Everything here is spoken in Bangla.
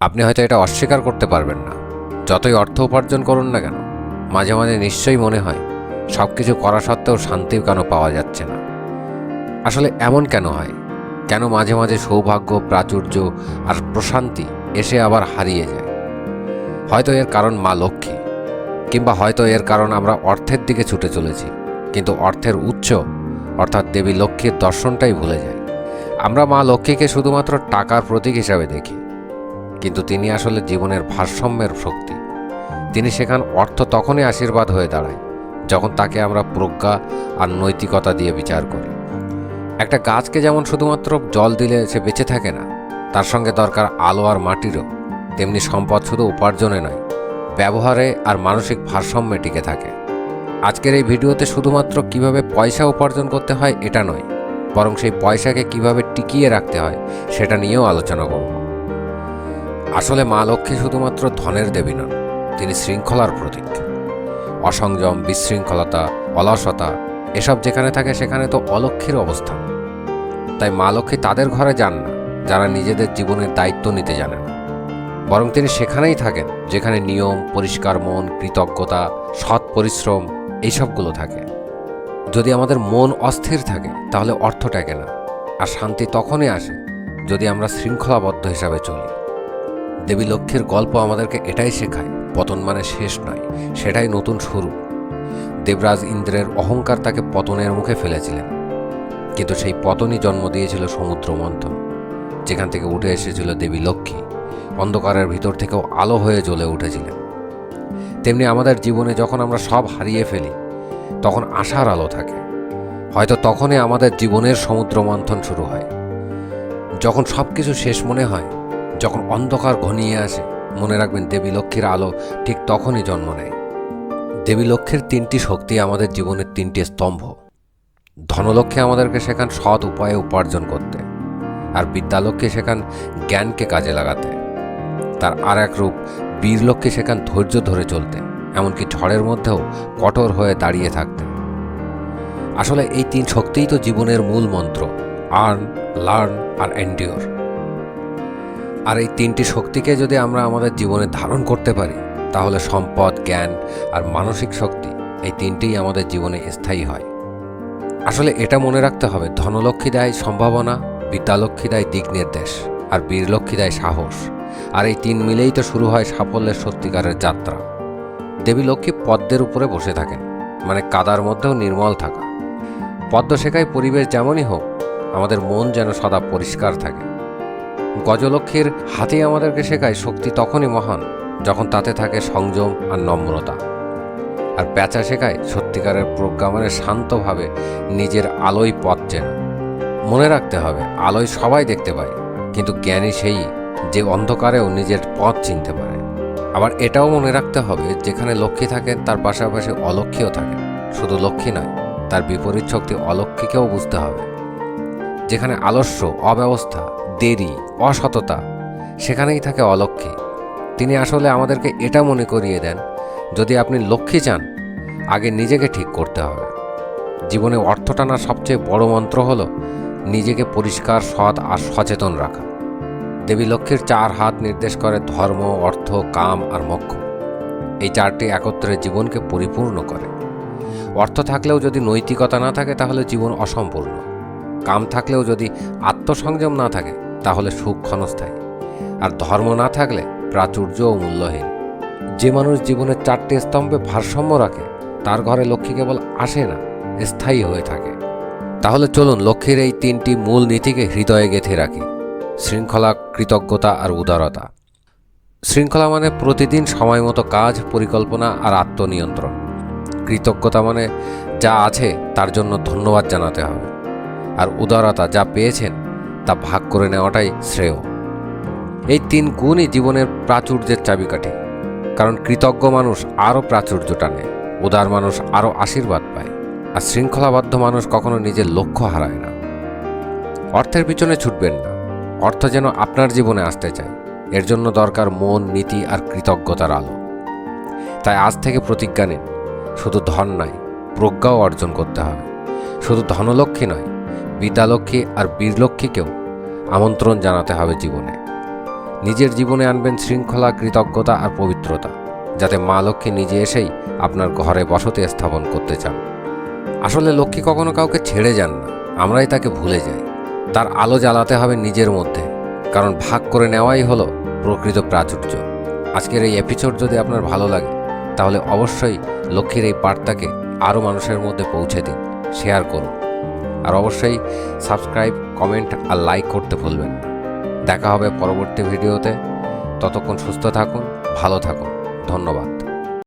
আপনি হয়তো এটা অস্বীকার করতে পারবেন না। যতই অর্থ উপার্জন করুন না কেন, মাঝে মাঝে নিশ্চয়ই মনে হয় সব কিছু করা সত্ত্বেও শান্তি কেন পাওয়া যাচ্ছে না। আসলে এমন কেন হয়? কেন মাঝে মাঝে সৌভাগ্য, প্রাচুর্য আর প্রশান্তি এসে আবার হারিয়ে যায়? হয়তো এর কারণ মা লক্ষ্মী, কিংবা হয়তো এর কারণ আমরা অর্থের দিকে ছুটে চলেছি, কিন্তু অর্থের উচ্চ অর্থাৎ দেবী লক্ষ্মীর দর্শনটাই ভুলে যাই আমরা মা লক্ষ্মীকে শুধুমাত্র টাকার প্রতীক হিসাবে দেখি। কিন্তু তিনি আসলে জীবনের ভারসাম্যের শক্তি। তিনি সেখান অর্থ তখনই আশীর্বাদ হয়ে দাঁড়ায়, যখন তাকে আমরা প্রজ্ঞা আর নৈতিকতা দিয়ে বিচার করি। একটা গাছকে যেমন শুধুমাত্র জল দিলে সে বেঁচে থাকে না, তার সঙ্গে দরকার আলো আর মাটিরও, তেমনি সম্পদ শুধু উপার্জনে নয়, ব্যবহারে আর মানসিক ভারসাম্যে টিকে থাকে। আজকের এই ভিডিওতে শুধুমাত্র কীভাবে পয়সা উপার্জন করতে হয় এটা নয়, বরং সেই পয়সাকে কীভাবে টিকিয়ে রাখতে হয় সেটা নিয়েও আলোচনা করব। আসলে মা লক্ষ্মী শুধুমাত্র ধনের দেবী নন, তিনি শৃঙ্খলার প্রতীক। অসংযম, বিশৃঙ্খলতা, অলসতা, এসব যেখানে থাকে সেখানে তো অলক্ষীর অবস্থান। তাই মা লক্ষ্মী তাদের ঘরে যান না, যারা নিজেদের জীবনের দায়িত্ব নিতে জানেন। বরং তিনি সেখানেই থাকেন, যেখানে নিয়ম, পরিষ্কার মন, কৃতজ্ঞতা, সৎ পরিশ্রম, এইসবগুলো থাকে। যদি আমাদের মন অস্থির থাকে, তাহলে অর্থ টেকে না, আর শান্তি তখনই আসে যদি আমরা শৃঙ্খলাবদ্ধ হিসাবে চলি। দেবী লক্ষ্মীর গল্প আমাদেরকে এটাই শেখায়, পতন মানে শেষ নয়, সেটাই নতুন শুরু। দেবরাজ ইন্দ্রের অহংকার তাকে পতনের মুখে ফেলেছিলেন। কিন্তু সেই পতনই জন্ম দিয়েছিল সমুদ্র মন্থন। যেখান থেকে উঠে এসেছিল দেবী লক্ষ্মী, অন্ধকারের ভিতর থেকেও আলো হয়ে জ্বলে উঠেছিলেন। তেমনি আমাদের জীবনে যখন আমরা সব হারিয়ে ফেলি, তখন আশার আলো থাকে। হয়তো তখনই আমাদের জীবনের সমুদ্র মন্থন শুরু হয়। যখন সব কিছু শেষ মনে হয় যখন অন্ধকার ঘনিয়ে আসে, মনে রাখবেন দেবী লক্ষ্মীর আলো ঠিক তখনই জন্ম নেয়। দেবী লক্ষ্মীর তিনটি শক্তি আমাদের জীবনের তিনটি স্তম্ভ। ধনলক্ষ্মী আমাদেরকে শেখান সৎ উপায়ে উপার্জন করতে আর বিদ্যালক্ষ্মী শেখান জ্ঞানকে কাজে লাগাতে। তার আর এক রূপ, বীরলক্ষ্মী শেখান ধৈর্য ধরে চলতে, এমনকি ঝড়ের মধ্যেও কঠোর হয়ে দাঁড়িয়ে থাকতে। আসলে এই তিন শক্তিই তো জীবনের মূল মন্ত্র, আর্ন, লার্ন আর এন্ডিওর। আর এই তিনটি শক্তিকে যদি আমরা আমাদের জীবনে ধারণ করতে পারি, তাহলে সম্পদ, জ্ঞান আর মানসিক শক্তি এই তিনটেই আমাদের জীবনে স্থায়ী হয়। আসলে এটা মনে রাখতে হবে, ধনলক্ষ্মী দেয় সম্ভাবনা, বিদ্যালক্ষ্মী দেয় দিক নির্দেশ আর বীরলক্ষ্মী দেয় সাহস। আর এই তিন মিলেই তো শুরু হয় সাফল্যের সত্যিকারের যাত্রা। দেবী লক্ষ্মী পদ্মের উপরে বসে থাকেন মানে কাদার মধ্যেও নির্মল থাকা। পদ্ম শেখায় পরিবেশ যেমনই হোক, আমাদের মন যেন সদা পরিষ্কার থাকে। গজলক্ষ্মীর হাতে আমাদেরকে শেখায় শক্তি তখনই মহান, যখন তাতে থাকে সংযম আর নম্রতা। আর প্যাঁচা শেখায় সত্যিকারের প্রজ্ঞা মানে শান্তভাবে নিজের আলোয় পথ চেনা মনে রাখতে হবে, আলোয় সবাই দেখতে পায়, কিন্তু জ্ঞানী সেই যে অন্ধকারেও নিজের পথ চিনতে পারে। আবার এটাও মনে রাখতে হবে, যেখানে লক্ষ্মী থাকেন তার পাশাপাশি অলক্ষ্মীও থাকে শুধু লক্ষ্মী নয়, তার বিপরীত শক্তি অলক্ষ্মীকেও বুঝতে হবে। যেখানে আলস্য, অব্যবস্থা দেরি, অসততা, সেখানেই থাকে অলক্ষ্মী তিনি আসলে আমাদেরকে এটা মনে করিয়ে দেন, যদি আপনি লক্ষ্মী চান আগে নিজেকে ঠিক করতে হবে। জীবনে অর্থ টানার সবচেয়ে বড় মন্ত্র হলো, নিজেকে পরিষ্কার, সৎ আর সচেতন রাখা। দেবী লক্ষ্মীর চার হাত নির্দেশ করে ধর্ম, অর্থ, কাম আর মক্ষ। এই চারটি একত্রে জীবনকে পরিপূর্ণ করে। অর্থ থাকলেও যদি নৈতিকতা না থাকে, তাহলে জীবন অসম্পূর্ণ। কাম থাকলেও যদি আত্মসংযম না থাকে তাহলে সুখ ক্ষণস্থায়ী। আর ধর্ম না থাকলে প্রাচুর্য ও মূল্যহীন। যে মানুষ জীবনের চারটি স্তম্ভে ভারসাম্য রাখে, তার ঘরে লক্ষ্মী কেবল আসে না, স্থায়ী হয়ে থাকে। তাহলে চলুন লক্ষ্মীর এই তিনটি মূল নীতিকে হৃদয়ে গেঁথে রাখি। শৃঙ্খলা, কৃতজ্ঞতা আর উদারতা। শৃঙ্খলা মানে প্রতিদিন সময় মতো কাজ, পরিকল্পনা আর আত্মনিয়ন্ত্রণ। কৃতজ্ঞতা মানে যা আছে তার জন্য ধন্যবাদ জানাতে হবে। আর উদারতা যা পেয়েছেন তা ভাগ করে নেওয়াটাই শ্রেয়। এই তিন গুণই জীবনের প্রাচুর্যের চাবিকাঠি, কারণ কৃতজ্ঞ মানুষ আরও প্রাচুর্য টানে উদার মানুষ আরও আশীর্বাদ পায়, আর শৃঙ্খলাবদ্ধ মানুষ কখনো নিজের লক্ষ্য হারায় না। অর্থের পিছনে ছুটবেন না, অর্থ যেন আপনার জীবনে আসতে চায়, এর জন্য দরকার মন, নীতি আর কৃতজ্ঞতার আলো। তাই আজ থেকে প্রতিজ্ঞা নিন, শুধু ধন নয় প্রজ্ঞাও অর্জন করতে হবে, শুধু ধনলক্ষ্মী নয়, বিদ্যালক্ষ্মী আর বীরলক্ষ্মীকেও আমন্ত্রণ জানাতে হবে জীবনে। নিজের জীবনে আনবেন শৃঙ্খলা, কৃতজ্ঞতা আর পবিত্রতা, যাতে মা লক্ষ্মী নিজে এসেই আপনার ঘরে বসতি স্থাপন করতে চান। আসলে লক্ষ্মী কখনো কাউকে ছেড়ে যান না, আমরাই তাকে ভুলে যাই। তার আলো জ্বালাতে হবে নিজের মধ্যে, কারণ ভাগ করে নেওয়াই হলো প্রকৃত প্রাচুর্য। আজকের এই এপিসোড যদি আপনার ভালো লাগে, তাহলে অবশ্যই লক্ষ্মীর এই বার্তাকে আরও মানুষের মধ্যে পৌঁছে দিন শেয়ার করুন। আর অবশ্যই সাবস্ক্রাইব, কমেন্ট আর লাইক করতে ভুলবেন না। দেখা হবে পরবর্তী ভিডিওতে। ততক্ষণ সুস্থ থাকুন, ভালো থাকুন। ধন্যবাদ।